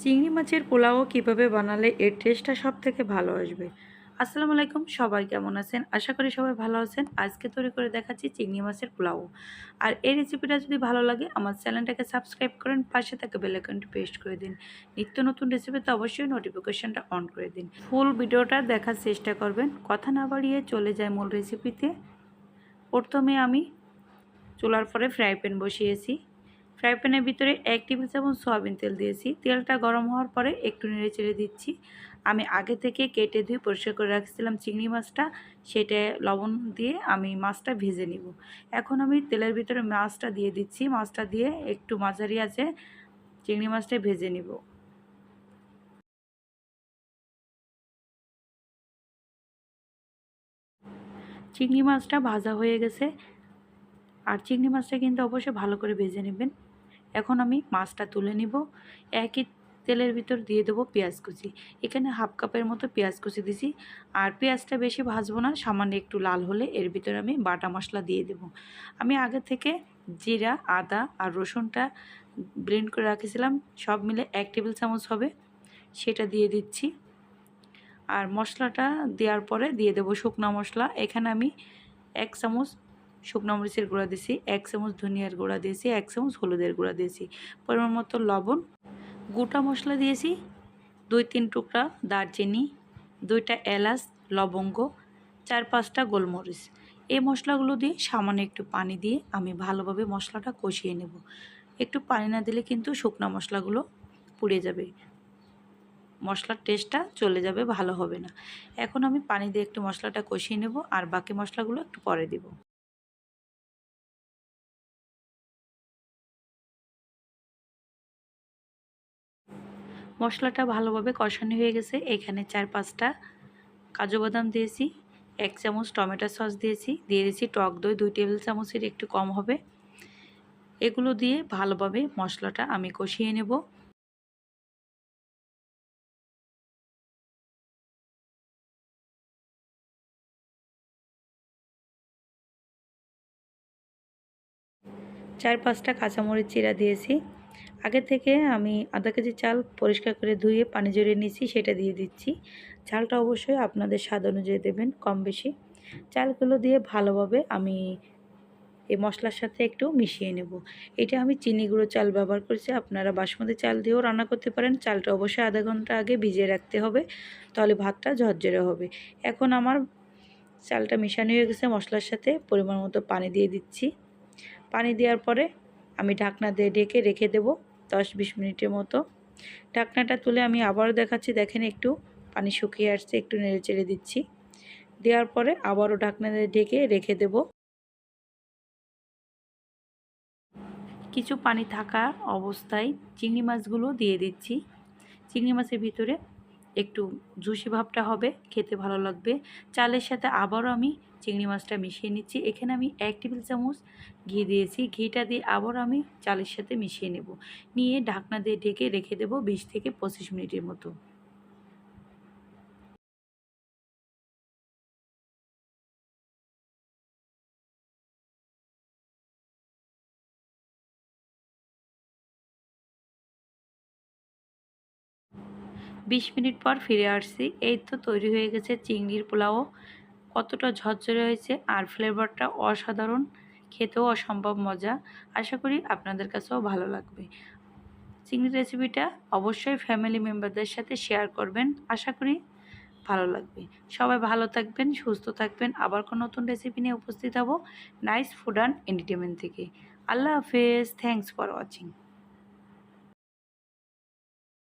চিংড়ি মাছের পোলাও কীভাবে বানালে এর টেস্টটা সব থেকে ভালো আসবে? আসসালামু আলাইকুম, সবাই কেমন আছেন? আশা করি সবাই ভালো আছেন। আজকে তৈরি করে দেখাচ্ছি চিংড়ি মাছের পোলাও। আর এই রেসিপিটা যদি ভালো লাগে, আমার চ্যানেলটাকে সাবস্ক্রাইব করেন, পাশে থাকে বেলাইকনটি পেস্ট করে দিন। নিত্য নতুন রেসিপিতে অবশ্যই নোটিফিকেশানটা অন করে দিন। ফুল ভিডিওটা দেখার চেষ্টা করবেন। কথা না বাড়িয়ে চলে যায় মূল রেসিপিতে প্রথমে আমি চুলার পরে ফ্রাই প্যান বসিয়েছি। ফ্রাই প্যানের ভিতরে এক টেবিল চামচ সয়াবিন তেল দিয়েছি। তেলটা গরম হওয়ার পরে একটু নেড়ে চেড়ে দিচ্ছি। আমি আগে থেকে কেটে ধুয়ে পরিষ্কার করে রাখছিলাম চিংড়ি মাছটা। সেটা লবণ দিয়ে আমি মাছটা ভেজে নিব। এখন আমি তেলের ভিতরে মাছটা দিয়ে দিচ্ছি। মাছটা দিয়ে একটু মাঝারি আছে চিংড়ি মাছটা ভেজে নিব। চিংড়ি মাছটা ভাজা হয়ে গেছে। আর চিংড়ি মাছটা কিন্তু অবশ্যই ভালো করে ভেজে নেবেন। এখন আমি মাছটা তুলে নিব। একই তেলের ভিতর দিয়ে দেবো পেঁয়াজ কুচি। এখানে হাফ কাপের মতো পেঁয়াজ কুচি দিছি। আর পেঁয়াজটা বেশি ভাজবো না, সামান্য একটু লাল হলে এর ভিতরে আমি বাটা মশলা দিয়ে দেব। আমি আগে থেকে জিরা, আদা আর রসুনটা ব্লেন্ড করে রাখেছিলাম। সব মিলে এক টেবিল চামচ হবে, সেটা দিয়ে দিচ্ছি। আর মশলাটা দেওয়ার পরে দিয়ে দেবো শুকনো মশলা। এখানে আমি এক চামচ শুকনো মরিচের গুঁড়া দিয়েছি এক চামচ ধনিয়ার গুঁড়া দিয়েছি, এক চামচ হলুদের গুঁড়া দিয়েছি। পরিমাণ মতো লবণ, গোটা মশলা দিয়েছি, দুই তিন টুকরা দারচিনি, দুইটা এলাচ, লবঙ্গ, চার পাঁচটা গোলমরিচ। এই মশলাগুলো দিয়ে সামান্য একটু পানি দিয়ে আমি ভালোভাবে মশলাটা কষিয়ে নেব। একটু পানি না দিলে কিন্তু শুকনো মশলাগুলো পুড়ে যাবে। মশলার টেস্টটা চলে যাবে, ভালো হবে না। এখন আমি পানি দিয়ে একটু মশলাটা কষিয়ে নেব, আর বাকি মশলাগুলো একটু পরে দেব। মশলাটা ভালোভাবে কষানো হয়ে গেছে। এখানে চার পাঁচটা কাজু বাদাম দিয়েছি, এক চামচ টমেটো সস দিয়েছি, দিয়ে দিয়েছি টক দই, দুই টেবিল চামচের একটু কম হবে। এগুলো দিয়ে ভালোভাবে মশলাটা আমি কষিয়ে নেব। চার পাঁচটা কাঁচামরিচ চিরা দিয়েছি। আগে থেকে আমি আধা কেজি চাল পরিষ্কার করে ধুয়ে পানি জড়িয়ে নিয়েছি, সেটা দিয়ে দিচ্ছি। চালটা অবশ্যই আপনাদের স্বাদ অনুযায়ী দেবেন কম বেশি। চালগুলো দিয়ে ভালোভাবে আমি এই মশলার সাথে একটু মিশিয়ে নেব। এটা আমি চিনি গুঁড়ো চাল ব্যবহার করেছি। আপনারা বাসমতি চাল দিয়েও রান্না করতে পারেন। চালটা অবশ্যই আধা ঘণ্টা আগে ভিজিয়ে রাখতে হবে, তাহলে ভাতটা ঝরঝরে হবে। এখন আমার চালটা মিশানো হয়ে গেছে, মশলার সাথে পরিমাণ মতো পানি দিয়ে দিচ্ছি। পানি দেওয়ার পরে আমি ঢাকনা দিয়ে ডেকে রেখে দেব। দশ বিশ মিনিটের মতো। ঢাকনাটা তুলে আমি আবারও দেখাচ্ছি, দেখেন একটু পানি শুকিয়ে আসছে, একটু নেড়ে চেড়ে দিচ্ছি। দেওয়ার পরে আবারও ঢাকনা ঢেকে রেখে দেব। কিছু পানি থাকা অবস্থায় চিংড়ি মাছগুলো দিয়ে দিচ্ছি। চিংড়ি মাছের ভিতরে একটু জুসি ভাবটা হবে, খেতে ভালো লাগবে। চালের সাথে আবারও আমি চিংড়ি মাছটা মিশিয়ে নিচ্ছি। এখানে আমি এক টেবিল চামচ ঘি দিয়েছি। ঘিটা দিয়ে আবার আমি চালের সাথে মিশিয়ে নেব। নিয়ে ঢাকনা দিয়ে ঢেকে রেখে দেবো বিশ থেকে পঁচিশ মিনিটের মতো। বিশ মিনিট পর ফিরে আসছি। এই তো তৈরি হয়ে গেছে চিংড়ির পোলাও। কতটা ঝরঝরে হয়েছে আর ফ্লেভারটা অসাধারণ, খেতেও অসম্ভব মজা। আশা করি আপনাদের কাছেও ভালো লাগবে। চিংড়ি রেসিপিটা অবশ্যই ফ্যামিলি মেম্বারদের সাথে শেয়ার করবেন। আশা করি ভালো লাগবে। সবাই ভালো থাকবেন, সুস্থ থাকবেন। আবার কোনো নতুন রেসিপি নিয়ে উপস্থিত হব নাইস ফুড অ্যান্ড এন্টারটেনমেন্ট থেকে। আল্লাহ হাফেজ। Thanks for watching.